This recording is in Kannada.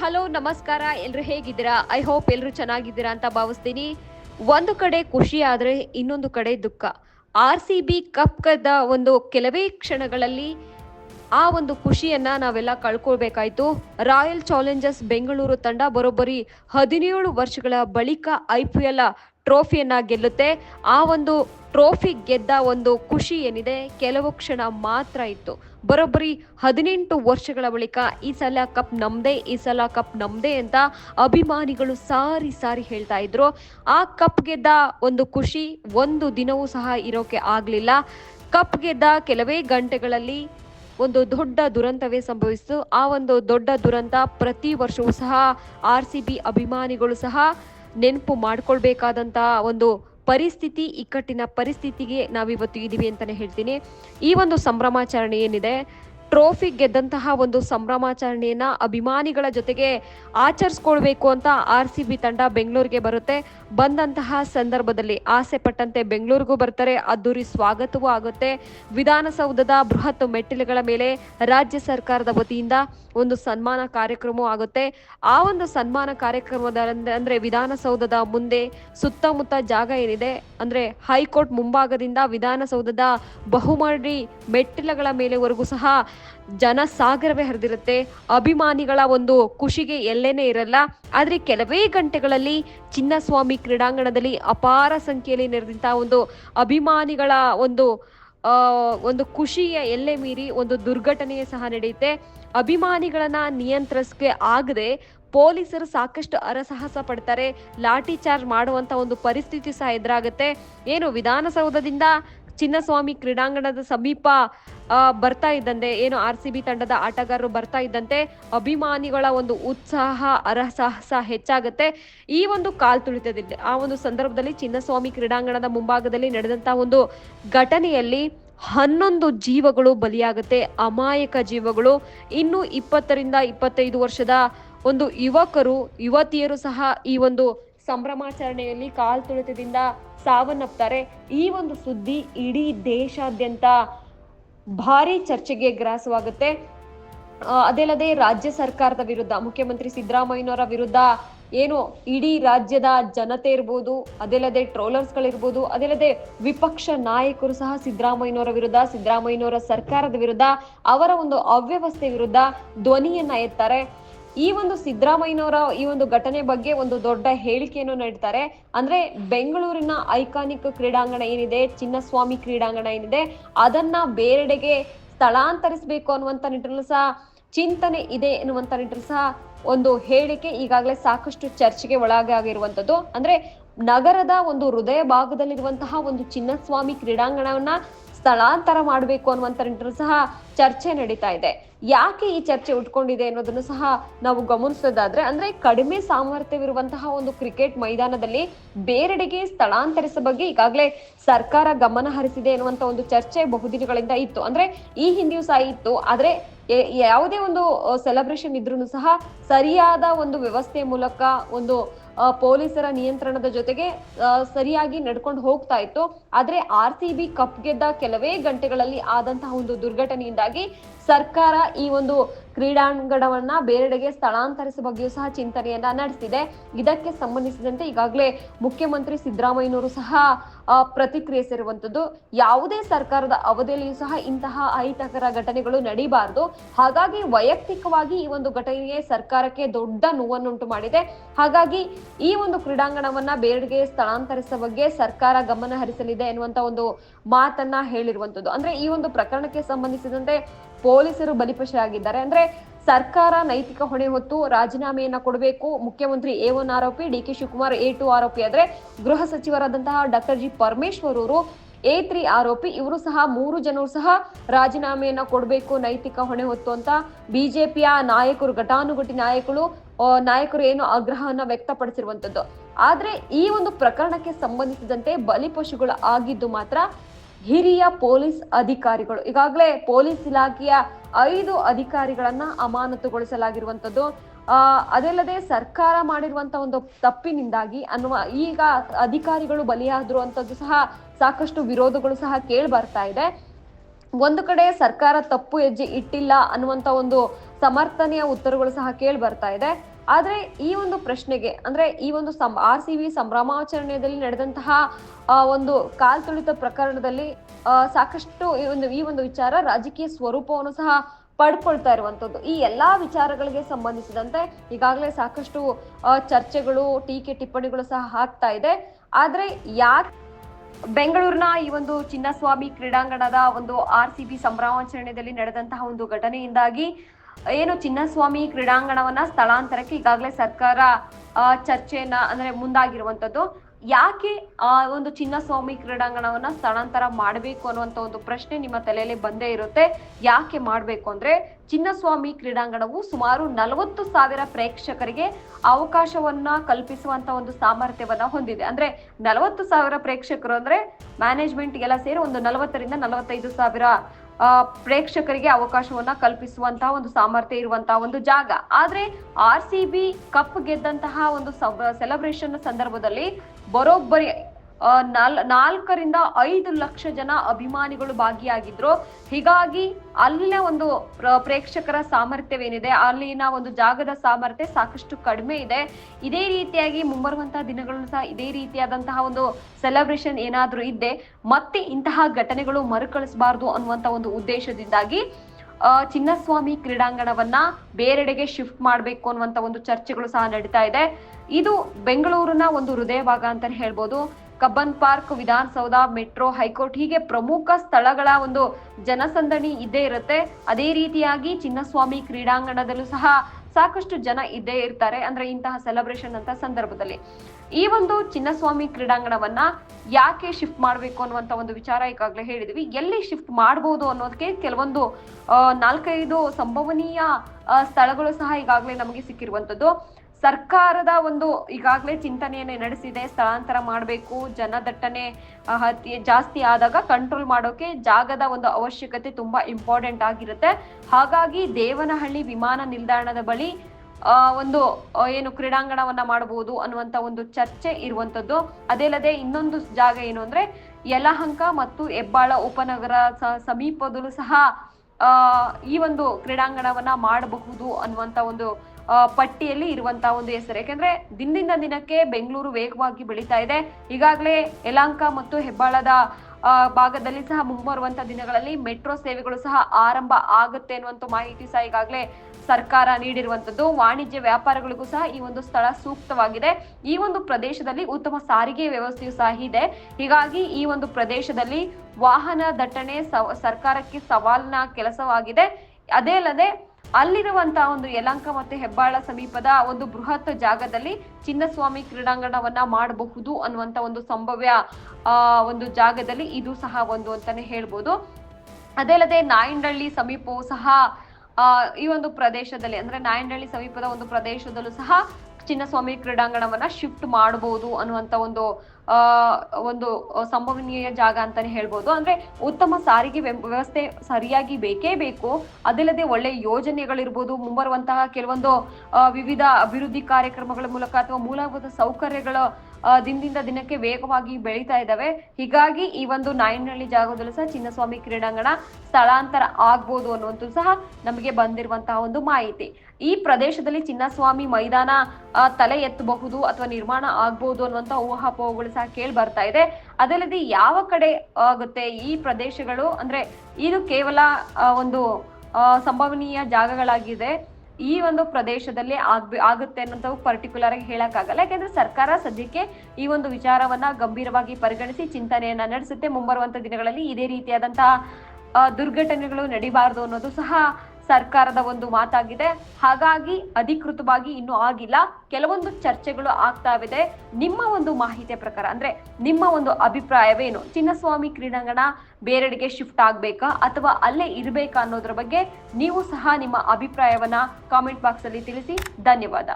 ಹಲೋ, ನಮಸ್ಕಾರ. ಎಲ್ರು ಹೇಗಿದ್ದೀರಾ? ಐ ಹೋಪ್ ಎಲ್ಲರೂ ಚೆನ್ನಾಗಿದ್ದೀರಾ ಅಂತ ಭಾವಿಸ್ತೀನಿ. ಒಂದು ಕಡೆ ಖುಷಿ ಆದ್ರೆ ಇನ್ನೊಂದು ಕಡೆ ದುಃಖ. ಆರ್ ಸಿ ಬಿ ಕಪ್ದ ಒಂದು ಕೆಲವೇ ಕ್ಷಣಗಳಲ್ಲಿ ಆ ಒಂದು ಖುಷಿಯನ್ನ ನಾವೆಲ್ಲ ಕಳ್ಕೊಳ್ಬೇಕಾಯ್ತು. ರಾಯಲ್ ಚಾಲೆಂಜರ್ಸ್ ಬೆಂಗಳೂರು ತಂಡ ಬರೋಬ್ಬರಿ ಹದಿನೇಳು ವರ್ಷಗಳ ಬಳಿಕ ಐ ಪಿ ಎಲ್ ಟ್ರೋಫಿಯನ್ನ ಗೆಲ್ಲುತ್ತೆ. ಆ ಒಂದು ಟ್ರೋಫಿ ಗೆದ್ದ ಒಂದು ಖುಷಿ ಏನಿದೆ? ಕೆಲವು ಕ್ಷಣ ಮಾತ್ರ ಇತ್ತು. ಬರೋಬ್ಬರಿ ಹದಿನೆಂಟು ವರ್ಷಗಳ ಬಳಿಕ ಈ ಸಲ ಕಪ್ ನಮ್ದೇ, ಈ ಸಲ ಕಪ್ ನಮ್ದೇ ಅಂತ ಅಭಿಮಾನಿಗಳು ಸಾರಿ ಸಾರಿ ಹೇಳ್ತಾ ಇದ್ರು. ಆ ಕಪ್ ಗೆದ್ದ ಒಂದು ಖುಷಿ ಒಂದು ದಿನವೂ ಸಹ ಇರೋಕೆ ಆಗಲಿಲ್ಲ. ಕಪ್ ಗೆದ್ದ ಕೆಲವೇ ಗಂಟೆಗಳಲ್ಲಿ ಒಂದು ದೊಡ್ಡ ದುರಂತವೇ ಸಂಭವಿಸಿತು. ಆ ಒಂದು ದೊಡ್ಡ ದುರಂತ ಪ್ರತಿ ವರ್ಷವೂ ಸಹ ಆರ್ ಸಿ ಬಿ ಅಭಿಮಾನಿಗಳು ಸಹ ನೆನಪು ಮಾಡ್ಕೊಳ್ಬೇಕಾದಂತಹ ಒಂದು ಪರಿಸ್ಥಿತಿ, ಇಕ್ಕಟ್ಟಿನ ಪರಿಸ್ಥಿತಿಗೆ ನಾವಿವತ್ತು ಇದೀವಿ ಅಂತಾನೆ ಹೇಳ್ತೀನಿ. ಈ ಒಂದು ಸಂಭ್ರಮಾಚರಣೆ ಏನಿದೆ, ಟ್ರೋಫಿ ಗೆದ್ದಂತಹ ಒಂದು ಸಂಭ್ರಮಾಚರಣೆಯನ್ನ ಅಭಿಮಾನಿಗಳ ಜೊತೆಗೆ ಆಚರಿಸ್ಕೊಳ್ಬೇಕು ಅಂತ ಆರ್ ಸಿ ಬಿ ತಂಡ ಬೆಂಗಳೂರಿಗೆ ಬರುತ್ತೆ. ಬಂದಂತಹ ಸಂದರ್ಭದಲ್ಲಿ ಆಸೆ ಪಟ್ಟಂತೆ ಬೆಂಗಳೂರಿಗೂ ಬರ್ತಾರೆ. ಅದ್ದೂರಿ ಸ್ವಾಗತವೂ ಆಗುತ್ತೆ. ವಿಧಾನಸೌಧದ ಬೃಹತ್ ಮೆಟ್ಟಿಲುಗಳ ಮೇಲೆ ರಾಜ್ಯ ಸರ್ಕಾರದ ವತಿಯಿಂದ ಒಂದು ಸನ್ಮಾನ ಕಾರ್ಯಕ್ರಮವೂ ಆಗುತ್ತೆ. ಆ ಒಂದು ಸನ್ಮಾನ ಕಾರ್ಯಕ್ರಮದ ಅಂದ್ರೆ ವಿಧಾನಸೌಧದ ಮುಂದೆ ಸುತ್ತಮುತ್ತ ಜಾಗ ಏನಿದೆ, ಅಂದ್ರೆ ಹೈಕೋರ್ಟ್ ಮುಂಭಾಗದಿಂದ ವಿಧಾನಸೌಧದ ಬಹುಮಹಡಿ ಮೆಟ್ಟಿಲುಗಳ ಮೇಲೆವರೆಗೂ ಸಹ ಜನಸಾಗರವೇ ಹರಿದಿರುತ್ತೆ. ಅಭಿಮಾನಿಗಳ ಒಂದು ಖುಷಿಗೆ ಎಲ್ಲೇನೇ ಇರಲ್ಲ. ಆದರೆ ಕೆಲವೇ ಗಂಟೆಗಳಲ್ಲಿ ಚಿನ್ನಸ್ವಾಮಿ ಕ್ರೀಡಾಂಗಣದಲ್ಲಿ ಅಪಾರ ಸಂಖ್ಯೆಯಲ್ಲಿ ನೆರೆದಂತಹ ಒಂದು ಅಭಿಮಾನಿಗಳ ಒಂದು ಒಂದು ಖುಷಿಯ ಎಲ್ಲೆ ಮೀರಿ ಒಂದು ದುರ್ಘಟನೆಯ ಸಹ ನಡೆಯುತ್ತೆ. ಅಭಿಮಾನಿಗಳನ್ನ ನಿಯಂತ್ರಿಸಕ್ಕೆ ಆಗದೆ ಪೊಲೀಸರು ಸಾಕಷ್ಟು ಅರಸಾಹಸ ಪಡ್ತಾರೆ. ಲಾಠಿ ಚಾರ್ಜ್ ಮಾಡುವಂತ ಒಂದು ಪರಿಸ್ಥಿತಿ ಸಹ ಎದುರಾಗುತ್ತೆ. ಏನು ವಿಧಾನಸೌಧದಿಂದ ಚಿನ್ನಸ್ವಾಮಿ ಕ್ರೀಡಾಂಗಣದ ಸಮೀಪ ಬರ್ತಾ ಇದ್ದಂತೆ, ಏನು ಆರ್ ಸಿ ಬಿ ತಂಡದ ಆಟಗಾರರು ಬರ್ತಾ ಇದ್ದಂತೆ, ಅಭಿಮಾನಿಗಳ ಒಂದು ಉತ್ಸಾಹ, ಅರಸಾಹಸ ಹೆಚ್ಚಾಗುತ್ತೆ. ಈ ಒಂದು ಕಾಲ್ ತುಳಿತದಿದ್ದೆ ಆ ಒಂದು ಸಂದರ್ಭದಲ್ಲಿ ಚಿನ್ನಸ್ವಾಮಿ ಕ್ರೀಡಾಂಗಣದ ಮುಂಭಾಗದಲ್ಲಿ ನಡೆದಂತಹ ಒಂದು ಘಟನೆಯಲ್ಲಿ ಹನ್ನೊಂದು ಜೀವಗಳು ಬಲಿಯಾಗುತ್ತೆ, ಅಮಾಯಕ ಜೀವಗಳು. ಇನ್ನು ಇಪ್ಪತ್ತರಿಂದ ಇಪ್ಪತ್ತೈದು ವರ್ಷದ ಒಂದು ಯುವಕರು, ಯುವತಿಯರು ಸಹ ಈ ಒಂದು ಸಂಭ್ರಮಾಚರಣೆಯಲ್ಲಿ ಕಾಲ್ ತುಳಿತದಿಂದ ಸಾವನ್ನಪ್ತಾರೆ. ಈ ಒಂದು ಸುದ್ದಿ ಇಡೀ ದೇಶಾದ್ಯಂತ ಭಾರಿ ಚರ್ಚೆಗೆ ಗ್ರಾಸವಾಗುತ್ತೆ. ಅದಲ್ಲದೆ ರಾಜ್ಯ ಸರ್ಕಾರದ ವಿರುದ್ಧ, ಮುಖ್ಯಮಂತ್ರಿ ಸಿದ್ದರಾಮಯ್ಯನವರ ವಿರುದ್ಧ ಏನು ಇಡೀ ರಾಜ್ಯದ ಜನತೆ ಇರ್ಬೋದು, ಅದಲ್ಲದೆ ಟ್ರೋಲರ್ಸ್ಗಳಿರ್ಬೋದು, ಅದಲ್ಲದೆ ವಿಪಕ್ಷ ನಾಯಕರು ಸಹ ಸಿದ್ದರಾಮಯ್ಯನವರ ವಿರುದ್ಧ, ಸಿದ್ದರಾಮಯ್ಯನವರ ಸರ್ಕಾರದ ವಿರುದ್ಧ ಅವರ ಒಂದು ಅವ್ಯವಸ್ಥೆ ವಿರುದ್ಧ ಧ್ವನಿಯನ್ನ ಎತ್ತಾರೆ. ಈ ಒಂದು ಸಿದ್ದರಾಮಯ್ಯನವರ ಈ ಒಂದು ಘಟನೆ ಬಗ್ಗೆ ಒಂದು ದೊಡ್ಡ ಹೇಳಿಕೆಯನ್ನು ನೀಡ್ತಾರೆ. ಅಂದ್ರೆ ಬೆಂಗಳೂರಿನ ಐಕಾನಿಕ್ ಕ್ರೀಡಾಂಗಣ ಏನಿದೆ, ಚಿನ್ನಸ್ವಾಮಿ ಕ್ರೀಡಾಂಗಣ ಏನಿದೆ, ಅದನ್ನ ಬೇರೆಡೆಗೆ ಸ್ಥಳಾಂತರಿಸಬೇಕು ಅನ್ನುವಂತ ನಿಟ್ಟಿನಲ್ಲೂ ಸಹ ಚಿಂತನೆ ಇದೆ ಎನ್ನುವಂತ ನಿಟ್ಟಿನಲ್ಲಿ ಸಹ ಒಂದು ಹೇಳಿಕೆ ಈಗಾಗಲೇ ಸಾಕಷ್ಟು ಚರ್ಚೆಗೆ ಒಳಗಾಗಿರುವಂತದ್ದು ಅಂದ್ರೆ ನಗರದ ಒಂದು ಹೃದಯ ಭಾಗದಲ್ಲಿರುವಂತಹ ಒಂದು ಚಿನ್ನಸ್ವಾಮಿ ಕ್ರೀಡಾಂಗಣವನ್ನ ಸ್ಥಳಾಂತರ ಮಾಡಬೇಕು ಅನ್ನುವಂತ ಸಹ ಚರ್ಚೆ ನಡೀತಾ ಇದೆ. ಯಾಕೆ ಈ ಚರ್ಚೆ ಉಟ್ಕೊಂಡಿದೆ ಅನ್ನೋದನ್ನು ಸಹ ನಾವು ಗಮನಿಸೋದಾದ್ರೆ, ಅಂದ್ರೆ ಕಡಿಮೆ ಸಾಮರ್ಥ್ಯವಿರುವಂತಹ ಒಂದು ಕ್ರಿಕೆಟ್ ಮೈದಾನದಲ್ಲಿ ಬೇರೆಡೆಗೆ ಸ್ಥಳಾಂತರಿಸ ಬಗ್ಗೆ ಈಗಾಗಲೇ ಸರ್ಕಾರ ಗಮನ ಹರಿಸಿದೆ ಎನ್ನುವಂತ ಒಂದು ಚರ್ಚೆ ಬಹುದಿನಗಳಿಂದ ಇತ್ತು. ಅಂದ್ರೆ ಈ ಹಿಂದೆಯೂ ಸಹ ಇತ್ತು. ಆದ್ರೆ ಯಾವುದೇ ಒಂದು ಸೆಲೆಬ್ರೇಷನ್ ಇದ್ರೂ ಸಹ ಸರಿಯಾದ ಒಂದು ವ್ಯವಸ್ಥೆ ಮೂಲಕ ಒಂದು ಪೊಲೀಸರ ನಿಯಂತ್ರಣದ ಜೊತೆಗೆ ಸರಿಯಾಗಿ ನಡ್ಕೊಂಡು ಹೋಗ್ತಾ ಇತ್ತು. ಆದ್ರೆ ಆರ್ ಸಿ ಬಿ ಕಪ್ ಗೆದ್ದ ಕೆಲವೇ ಗಂಟೆಗಳಲ್ಲಿ ಆದಂತಹ ಒಂದು ದುರ್ಘಟನೆಯಿಂದಾಗಿ ಸರ್ಕಾರ ಈ ಒಂದು ಕ್ರೀಡಾಂಗಣವನ್ನ ಬೇರೆಡೆಗೆ ಸ್ಥಳಾಂತರಿಸುವ ಬಗ್ಗೆಯೂ ಸಹ ಚಿಂತನೆಯನ್ನ ನಡೆಸಿದೆ. ಇದಕ್ಕೆ ಸಂಬಂಧಿಸಿದಂತೆ ಈಗಾಗಲೇ ಮುಖ್ಯಮಂತ್ರಿ ಸಿದ್ದರಾಮಯ್ಯನವರು ಸಹ ಆ, ಪ್ರತಿಕ್ರಿಯಿಸಿರುವಂತದ್ದು ಯಾವುದೇ ಸರ್ಕಾರದ ಅವಧಿಯಲ್ಲಿಯೂ ಸಹ ಇಂತಹ ಅಹಿತಕರ ಘಟನೆಗಳು ನಡೀಬಾರದು. ಹಾಗಾಗಿ ವೈಯಕ್ತಿಕವಾಗಿ ಈ ಒಂದು ಘಟನೆಗೆ ಸರ್ಕಾರಕ್ಕೆ ದೊಡ್ಡ ನೋವನ್ನುಂಟು ಮಾಡಿದೆ. ಹಾಗಾಗಿ ಈ ಒಂದು ಕ್ರೀಡಾಂಗಣವನ್ನ ಬೇರೆಡೆಗೆ ಸ್ಥಳಾಂತರಿಸುವ ಬಗ್ಗೆ ಸರ್ಕಾರ ಗಮನ ಹರಿಸಲಿದೆ ಎನ್ನುವಂತ ಒಂದು ಮಾತನ್ನ ಹೇಳಿರುವಂತದ್ದು ಅಂದ್ರೆ ಈ ಒಂದು ಪ್ರಕರಣಕ್ಕೆ ಸಂಬಂಧಿಸಿದಂತೆ ಪೊಲೀಸರು ಬಲಿಪಶರಾಗಿದ್ದಾರೆ. ಅಂದ್ರೆ ಸರ್ಕಾರ ನೈತಿಕ ಹೊಣೆ ಹೊತ್ತು ರಾಜೀನಾಮೆಯನ್ನ ಕೊಡಬೇಕು. ಮುಖ್ಯಮಂತ್ರಿ ಎ ಒನ್ ಆರೋಪಿ, D K Shivakumar A two ಆರೋಪಿ ಆದ್ರೆ ಗೃಹ ಸಚಿವರಾದಂತಹ ಡಾಕ್ಟರ್ ಜಿ ಪರಮೇಶ್ವರ್ ಅವರು ಎ ತ್ರೀ ಆರೋಪಿ, ಇವರು ಸಹ ಮೂರು ಜನರು ಸಹ ರಾಜೀನಾಮೆಯನ್ನ ಕೊಡಬೇಕು, ನೈತಿಕ ಹೊಣೆ ಹೊತ್ತು ಅಂತ ಬಿಜೆಪಿಯ ನಾಯಕರು, ಘಟಾನುಘಟಿ ನಾಯಕರು ನಾಯಕರು ಏನು ಆಗ್ರಹವನ್ನ ವ್ಯಕ್ತಪಡಿಸಿರುವಂತದ್ದು. ಆದ್ರೆ ಈ ಒಂದು ಪ್ರಕರಣಕ್ಕೆ ಸಂಬಂಧಿಸಿದಂತೆ ಬಲಿಪಶುಗಳು ಆಗಿದ್ದು ಮಾತ್ರ ಹಿರಿಯ ಪೊಲೀಸ್ ಅಧಿಕಾರಿಗಳು, ಈಗಾಗಲೇ ಪೊಲೀಸ್ ಇಲಾಖೆಯ ಐದು ಅಧಿಕಾರಿಗಳನ್ನ ಅಮಾನತುಗೊಳಿಸಲಾಗಿರುವಂತದ್ದು ಅದಲ್ಲದೆ ಸರ್ಕಾರ ಮಾಡಿರುವಂತ ಒಂದು ತಪ್ಪಿನಿಂದಾಗಿ ಅನ್ನುವ ಈಗ ಅಧಿಕಾರಿಗಳು ಬಲಿಯಾದ್ರು ಅಂತದ್ದು ಸಹ ಸಾಕಷ್ಟು ವಿರೋಧಗಳು ಸಹ ಕೇಳಿ ಬರ್ತಾ ಇದೆ. ಒಂದು ಕಡೆ ಸರ್ಕಾರ ತಪ್ಪು ಹೆಜ್ಜೆ ಇಟ್ಟಿಲ್ಲ ಅನ್ನುವಂತ ಒಂದು ಸಮರ್ಥನೆಯ ಉತ್ತರಗಳು ಸಹ ಕೇಳಿ ಬರ್ತಾ ಇದೆ. ಆದ್ರೆ ಈ ಒಂದು ಪ್ರಶ್ನೆಗೆ, ಅಂದ್ರೆ ಈ ಒಂದು ಸಂ ಆರ್ ಸಿ ಬಿ ಸಂಭ್ರಮಾಚರಣೆಯಲ್ಲಿ ನಡೆದಂತಹ ಒಂದು ಕಾಲ್ ತುಳಿತ ಪ್ರಕರಣದಲ್ಲಿ ಸಾಕಷ್ಟು ಈ ಒಂದು ಈ ಒಂದು ವಿಚಾರ ರಾಜಕೀಯ ಸ್ವರೂಪವನ್ನು ಸಹ ಪಡ್ಕೊಳ್ತಾ ಇರುವಂತದ್ದು. ಈ ಎಲ್ಲಾ ವಿಚಾರಗಳಿಗೆ ಸಂಬಂಧಿಸಿದಂತೆ ಈಗಾಗಲೇ ಸಾಕಷ್ಟು ಚರ್ಚೆಗಳು, ಟೀಕೆ ಟಿಪ್ಪಣಿಗಳು ಸಹ ಆಗ್ತಾ ಇದೆ. ಆದ್ರೆ ಯಾಕೆ ಬೆಂಗಳೂರಿನ ಈ ಒಂದು ಚಿನ್ನಸ್ವಾಮಿ ಕ್ರೀಡಾಂಗಣದ ಒಂದು ಆರ್ ಸಿ ಬಿ ಸಂಭ್ರಮಾಚರಣೆಯಲ್ಲಿ ನಡೆದಂತಹ ಒಂದು ಘಟನೆಯಿಂದಾಗಿ ಏನು ಚಿನ್ನಸ್ವಾಮಿ ಕ್ರೀಡಾಂಗಣವನ್ನ ಸ್ಥಳಾಂತರಕ್ಕೆ ಈಗಾಗಲೇ ಸರ್ಕಾರ ಚರ್ಚೆಯನ್ನ ಅಂದ್ರೆ ಮುಂದಾಗಿರುವಂತದ್ದು. ಯಾಕೆ ಆ ಒಂದು ಚಿನ್ನಸ್ವಾಮಿ ಕ್ರೀಡಾಂಗಣವನ್ನ ಸ್ಥಳಾಂತರ ಮಾಡಬೇಕು ಅನ್ನುವಂತ ಒಂದು ಪ್ರಶ್ನೆ ನಿಮ್ಮ ತಲೆಯಲ್ಲಿ ಬಂದೇ ಇರುತ್ತೆ. ಯಾಕೆ ಮಾಡಬೇಕು ಅಂದ್ರೆ ಚಿನ್ನಸ್ವಾಮಿ ಕ್ರೀಡಾಂಗಣವು ಸುಮಾರು ನಲವತ್ತು ಸಾವಿರ ಪ್ರೇಕ್ಷಕರಿಗೆ ಅವಕಾಶವನ್ನ ಕಲ್ಪಿಸುವಂತ ಒಂದು ಸಾಮರ್ಥ್ಯವನ್ನ ಹೊಂದಿದೆ. ಅಂದ್ರೆ ನಲವತ್ತು ಸಾವಿರ ಪ್ರೇಕ್ಷಕರು ಅಂದ್ರೆ ಮ್ಯಾನೇಜ್ಮೆಂಟ್ ಎಲ್ಲ ಸೇರಿ ಒಂದು ನಲವತ್ತರಿಂದ ನಲವತ್ತೈದು ಸಾವಿರ ಪ್ರೇಕ್ಷಕರಿಗೆ ಅವಕಾಶವನ್ನ ಕಲ್ಪಿಸುವಂತ ಒಂದು ಸಾಮರ್ಥ್ಯ ಇರುವಂತಹ ಒಂದು ಜಾಗ. ಆದ್ರೆ ಆರ್ ಸಿ ಬಿ ಕಪ್ ಗೆದ್ದಂತಹ ಒಂದು ಸೆಲೆಬ್ರೇಷನ್ ಸಂದರ್ಭದಲ್ಲಿ ಬರೋಬ್ಬರಿ ನಾಲ್, ನಾಲ್ಕರಿಂದ ಐದು ಲಕ್ಷ ಜನ ಅಭಿಮಾನಿಗಳು ಭಾಗಿಯಾಗಿದ್ರು. ಹೀಗಾಗಿ ಅಲ್ಲಿನ ಒಂದು ಪ್ರ- ಪ್ರೇಕ್ಷಕರ ಸಾಮರ್ಥ್ಯವೇನಿದೆ, ಅಲ್ಲಿನ ಒಂದು ಜಾಗದ ಸಾಮರ್ಥ್ಯ ಸಾಕಷ್ಟು ಕಡಿಮೆ ಇದೆ. ಇದೇ ರೀತಿಯಾಗಿ ಮುಂಬರುವಂತಹ ದಿನಗಳನ್ನು ಸಹ ಇದೇ ರೀತಿಯಾದಂತಹ ಒಂದು ಸೆಲೆಬ್ರೇಷನ್ ಏನಾದರೂ ಇದ್ದೆ, ಮತ್ತೆ ಇಂತಹ ಘಟನೆಗಳು ಮರುಕಳಿಸಬಾರದು ಅನ್ನುವಂತ ಒಂದು ಉದ್ದೇಶದಿಂದಾಗಿ ಚಿನ್ನಸ್ವಾಮಿ ಕ್ರೀಡಾಂಗಣವನ್ನ ಬೇರೆಡೆಗೆ ಶಿಫ್ಟ್ ಮಾಡಬೇಕು ಅನ್ನುವಂತ ಒಂದು ಚರ್ಚೆಗಳು ಸಹ ನಡೀತಾ ಇದೆ. ಇದು ಬೆಂಗಳೂರಿನ ಒಂದು ಹೃದಯ ಭಾಗ ಅಂತಾನೆ ಹೇಳ್ಬೋದು. Cubbon park Vidhana Soudha metro high court ಹೀಗೆ ಪ್ರಮುಖ ಸ್ಥಳಗಳ ಒಂದು ಜನಸಂದಣಿ ಇದ್ದೇ ಇರುತ್ತೆ. ಅದೇ ರೀತಿಯಾಗಿ ಚಿನ್ನಸ್ವಾಮಿ ಕ್ರೀಡಾಂಗಣದಲ್ಲೂ ಸಹ ಸಾಕಷ್ಟು ಜನ ಇದ್ದೇ ಇರ್ತಾರೆ. ಅಂದ್ರೆ ಇಂತಹ ಸೆಲೆಬ್ರೇಷನ್ ಅಂತ ಸಂದರ್ಭದಲ್ಲಿ. ಈ ಒಂದು ಚಿನ್ನಸ್ವಾಮಿ ಕ್ರೀಡಾಂಗಣವನ್ನ ಯಾಕೆ ಶಿಫ್ಟ್ ಮಾಡಬೇಕು ಅನ್ನುವಂತ ಒಂದು ವಿಚಾರ ಈಗಾಗಲೇ ಹೇಳಿದ್ವಿ. ಎಲ್ಲಿ ಶಿಫ್ಟ್ ಮಾಡಬಹುದು ಅನ್ನೋದಕ್ಕೆ ಕೆಲವೊಂದು ನಾಲ್ಕೈದು ಸಂಭವನೀಯ ಸ್ಥಳಗಳು ಸಹ ಈಗಾಗಲೇ ನಮಗೆ ಸಿಕ್ಕಿರುವಂತದ್ದು ಸರ್ಕಾರದ ಒಂದು ಈಗಾಗಲೇ ಚಿಂತನೆಯನ್ನೇ ನಡೆಸಿದೆ, ಸ್ಥಳಾಂತರ ಮಾಡಬೇಕು, ಜನದಟ್ಟಣೆ ಜಾಸ್ತಿ ಆದಾಗ ಕಂಟ್ರೋಲ್ ಮಾಡೋಕೆ ಜಾಗದ ಒಂದು ಅವಶ್ಯಕತೆ ತುಂಬಾ ಇಂಪಾರ್ಟೆಂಟ್ ಆಗಿರುತ್ತೆ. ಹಾಗಾಗಿ ದೇವನಹಳ್ಳಿ ವಿಮಾನ ನಿಲ್ದಾಣದ ಬಳಿ ಒಂದು ಏನು ಕ್ರೀಡಾಂಗಣವನ್ನ ಮಾಡಬಹುದು ಅನ್ನುವಂತ ಒಂದು ಚರ್ಚೆ ಇರುವಂತದ್ದು. ಅದೇಲ್ಲದೆ ಇನ್ನೊಂದು ಜಾಗ ಏನು ಅಂದ್ರೆ, ಯಲಹಂಕ ಮತ್ತು ಹೆಬ್ಬಾಳ ಉಪನಗರ ಸಮೀಪದಲ್ಲೂ ಸಹ ಈ ಒಂದು ಕ್ರೀಡಾಂಗಣವನ್ನ ಮಾಡಬಹುದು ಅನ್ನುವಂತ ಒಂದು ಪಟ್ಟಿಯಲ್ಲಿ ಇರುವಂತಹ ಒಂದು ಹೆಸರು. ಯಾಕೆಂದ್ರೆ ದಿನದಿಂದ ದಿನಕ್ಕೆ ಬೆಂಗಳೂರು ವೇಗವಾಗಿ ಬೆಳೀತಾ ಇದೆ. ಈಗಾಗಲೇ ಯಲಹಂಕ ಮತ್ತು ಹೆಬ್ಬಾಳದ ಭಾಗದಲ್ಲಿ ಸಹ ಮುಂಬರುವಂತ ದಿನಗಳಲ್ಲಿ ಮೆಟ್ರೋ ಸೇವೆಗಳು ಸಹ ಆರಂಭ ಆಗುತ್ತೆ ಅನ್ನುವಂತ ಮಾಹಿತಿ ಸಹ ಈಗಾಗಲೇ ಸರ್ಕಾರ ನೀಡಿರುವಂತದ್ದು. ವಾಣಿಜ್ಯ ವ್ಯಾಪಾರಗಳಿಗೂ ಸಹ ಈ ಒಂದು ಸ್ಥಳ ಸೂಕ್ತವಾಗಿದೆ. ಈ ಒಂದು ಪ್ರದೇಶದಲ್ಲಿ ಉತ್ತಮ ಸಾರಿಗೆ ವ್ಯವಸ್ಥೆಯು ಸಹ ಇದೆ. ಹೀಗಾಗಿ ಈ ಒಂದು ಪ್ರದೇಶದಲ್ಲಿ ವಾಹನ ದಟ್ಟಣೆ ಸರ್ಕಾರಕ್ಕೆ ಸವಾಲಿನ ಕೆಲಸವಾಗಿದೆ. ಅದೇ ಅಲ್ಲದೆ ಅಲ್ಲಿರುವಂತಹ ಒಂದು ಯಲಂಕ ಮತ್ತು ಹೆಬ್ಬಾಳ ಸಮೀಪದ ಒಂದು ಬೃಹತ್ ಜಾಗದಲ್ಲಿ ಚಿನ್ನಸ್ವಾಮಿ ಕ್ರೀಡಾಂಗಣವನ್ನ ಮಾಡಬಹುದು ಅನ್ನುವಂತ ಒಂದು ಸಂಭವ್ಯ ಒಂದು ಜಾಗದಲ್ಲಿ ಇದು ಸಹ ಒಂದು ಅಂತಾನೆ ಹೇಳ್ಬೋದು. ಅದೇ ಅಲ್ಲದೆ ನಾಯಂಡಹಳ್ಳಿ ಸಮೀಪವೂ ಸಹ ಆ, ಈ ಒಂದು ಪ್ರದೇಶದಲ್ಲಿ ಅಂದ್ರೆ ನಾಯಂಡಳ್ಳಿ ಸಮೀಪದ ಒಂದು ಪ್ರದೇಶದಲ್ಲೂ ಸಹ ಚಿನ್ನಸ್ವಾಮಿ ಕ್ರೀಡಾಂಗಣವನ್ನ ಶಿಫ್ಟ್ ಮಾಡಬಹುದು ಅನ್ನುವಂತ ಒಂದು ಒಂದು ಸಂಭವನೀಯ ಜಾಗ ಅಂತಾನೆ ಹೇಳ್ಬೋದು. ಅಂದ್ರೆ ಉತ್ತಮ ಸಾರಿಗೆ ವ್ಯ- ವ್ಯವಸ್ಥೆ ಸರಿಯಾಗಿ ಬೇಕೇ ಬೇಕು. ಅದಿಲ್ಲದೆ ಒಳ್ಳೆ ಯೋಜನೆಗಳಿರ್ಬೋದು. ಮುಂಬರುವಂತಹ ಕೆಲವೊಂದು ವಿವಿಧ ಅಭಿವೃದ್ಧಿ ಕಾರ್ಯಕ್ರಮಗಳ ಮೂಲಕ ಅಥವಾ ಮೂಲಭೂತ ಸೌಕರ್ಯಗಳ ದಿನದಿಂದ ದಿನಕ್ಕೆ ವೇಗವಾಗಿ ಬೆಳೀತಾ ಇದ್ದಾವೆ ಹೀಗಾಗಿ ಈ ಒಂದು ನಾಯನಹಳ್ಳಿ ಜಾಗದಲ್ಲೂ ಸಹ ಚಿನ್ನಸ್ವಾಮಿ ಕ್ರೀಡಾಂಗಣ ಸ್ಥಳಾಂತರ ಆಗ್ಬೋದು ಅನ್ನುವಂಥದ್ದು ಸಹ ನಮಗೆ ಬಂದಿರುವಂತಹ ಒಂದು ಮಾಹಿತಿ. ಈ ಪ್ರದೇಶದಲ್ಲಿ ಚಿನ್ನಸ್ವಾಮಿ ಮೈದಾನ ತಲೆ ಎತ್ತಬಹುದು ಅಥವಾ ನಿರ್ಮಾಣ ಆಗ್ಬಹುದು ಅನ್ನುವಂತ ಊಹಾಪೋಹಗಳು ಸಹ ಕೇಳಿ ಬರ್ತಾ ಇದೆ. ಅದಲ್ಲದೆ ಯಾವ ಕಡೆ ಆಗುತ್ತೆ ಈ ಪ್ರದೇಶಗಳು? ಅಂದ್ರೆ ಇದು ಕೇವಲ ಒಂದು ಸಂಭವನೀಯ ಜಾಗಗಳಾಗಿದೆ. ಈ ಒಂದು ಪ್ರದೇಶದಲ್ಲಿ ಆಗ್ಬಿ ಆಗುತ್ತೆ ಅನ್ನೋದು ಪರ್ಟಿಕ್ಯುಲರ್ ಆಗಿ ಹೇಳಕ್ಕಾಗಲ್ಲ. ಯಾಕಂದ್ರೆ ಸರ್ಕಾರ ಸದ್ಯಕ್ಕೆ ಈ ಒಂದು ವಿಚಾರವನ್ನ ಗಂಭೀರವಾಗಿ ಪರಿಗಣಿಸಿ ಚಿಂತನೆಯನ್ನ ನಡೆಸುತ್ತೆ. ಮುಂಬರುವಂತ ದಿನಗಳಲ್ಲಿ ಇದೇ ರೀತಿಯಾದಂತಹ ದುರ್ಘಟನೆಗಳು ನಡಿಬಾರದು ಅನ್ನೋದು ಸಹ ಸರ್ಕಾರದ ಒಂದು ಮಾತಾಗಿದೆ. ಹಾಗಾಗಿ ಅಧಿಕೃತವಾಗಿ ಇನ್ನೂ ಆಗಿಲ್ಲ. ಕೆಲವೊಂದು ಚರ್ಚೆಗಳು ಆಗ್ತಾ ಇದೆ ನಿಮ್ಮ ಒಂದು ಮಾಹಿತಿ ಪ್ರಕಾರ ಅಂದ್ರೆ ನಿಮ್ಮ ಒಂದು ಅಭಿಪ್ರಾಯವೇನು? ಚಿನ್ನಸ್ವಾಮಿ ಕ್ರೀಡಾಂಗಣ ಬೇರೆಡೆಗೆ ಶಿಫ್ಟ್ ಆಗ್ಬೇಕಾ? ಅಥವಾ ಅಲ್ಲೇ ಇರಬೇಕಾ ಅನ್ನೋದ್ರ ಬಗ್ಗೆ ನೀವು ಸಹ ನಿಮ್ಮ ಅಭಿಪ್ರಾಯವನ್ನ ಕಾಮೆಂಟ್ ಬಾಕ್ಸ್ ಅಲ್ಲಿ ತಿಳಿಸಿ. ಧನ್ಯವಾದ.